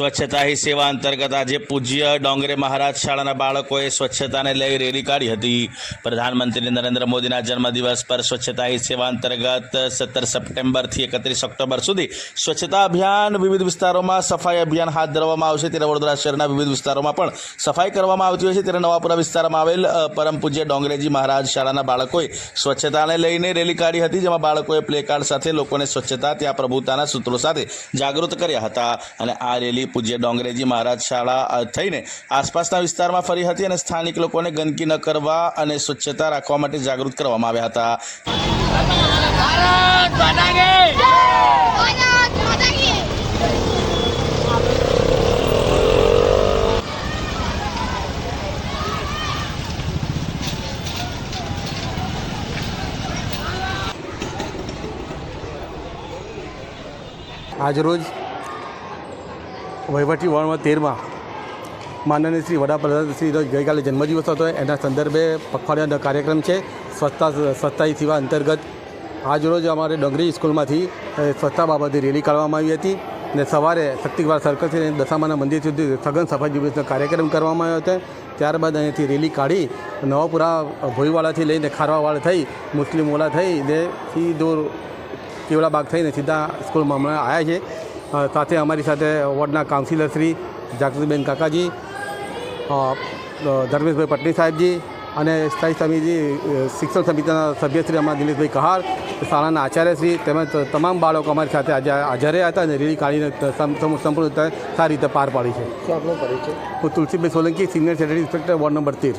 સ્વચ્છતા હી સેવા અંતર્ગત આજે પૂજ્ય ડોંગરે મહારાજ શાળાના બાળકોએ સ્વચ્છતાને લઈ રેલી કાઢી હતી. પ્રધાનમંત્રી નરેન્દ્ર મોદીના જન્મદિવસ પર સ્વચ્છતા હી સેવા અંતર્ગત સત્તર સપ્ટેમ્બરથી એકત્રીસ ઓક્ટોબર સુધી સ્વચ્છતા અભિયાન વિવિધ વિસ્તારોમાં સફાઈ અભિયાન હાથ ધરવામાં આવશે. ત્યારે વડોદરા શહેરના વિવિધ વિસ્તારોમાં પણ સફાઈ કરવામાં આવતી હોય છે. ત્યારે નવાપુરા વિસ્તારમાં આવેલ પરમ પૂજ્ય ડોંગરેજી મહારાજ શાળાના બાળકોએ સ્વચ્છતાને લઈને રેલી કાઢી હતી, જેમાં બાળકોએ પ્લે કાર્ડ સાથે લોકોને સ્વચ્છતા, ત્યાં પ્રભુતાના સૂત્રો સાથે જાગૃત કર્યા હતા. અને આ રેલી પૂજ્ય ડોંગરેજી મહારાજ શાળા થઈને આસપાસના વિસ્તારમાં ફરી હતી અને સ્થાનિક લોકોને ગંદકી ન કરવા અને સ્વચ્છતા રાખવા માટે જાગૃત કરવામાં આવ્યા હતા. આજરોજ વહીવટી વળમાં તેરમાં માનનીય શ્રી વડાપ્રધાન શ્રી ગઈકાલે જન્મદિવસ હતો. એના સંદર્ભે પખવાડિયાનો કાર્યક્રમ છે. સ્વચ્છતા સ્વચ્છતા સેવા અંતર્ગત આજરોજ અમારે ડોંગરી સ્કૂલમાંથી સ્વચ્છતા બાબતે રેલી કાઢવામાં આવી હતી ને સવારે શક્તિવાર સર્કલથી દશામાના મંદિર સુધી સઘન સફાઈ ઝુંબેશનો કાર્યક્રમ કરવામાં આવ્યો હતો. ત્યારબાદ અહીંથી રેલી કાઢી નવાપુરા ભોઈવાળાથી લઈને ખારવાવાળા થઈ, મુસ્લિમ ઓલા થઈ ને સીધો કેવડા બાગ થઈને સીધા સ્કૂલમાં હમણાં આવ્યા છે. સાથે અમારી સાથે વોર્ડના કાઉન્સિલર શ્રી જાગૃતિબેન કાકાજી ધર્મેશભાઈ પટણી સાહેબજી અને સ્થાયી સમિતિ શિક્ષણ સમિતિના સભ્યશ્રી અમારા દિલીપભાઈ કહાર શાળાના આચાર્યશ્રી તેમજ તમામ બાળકો અમારી સાથે આજે હાજર રહ્યા હતા અને રેલી કાઢીને સંપૂર્ણ રીતે સારી રીતે પાર પાડી છે. હું Tulsibhai Solanki senior secretary inspector ward number તેર.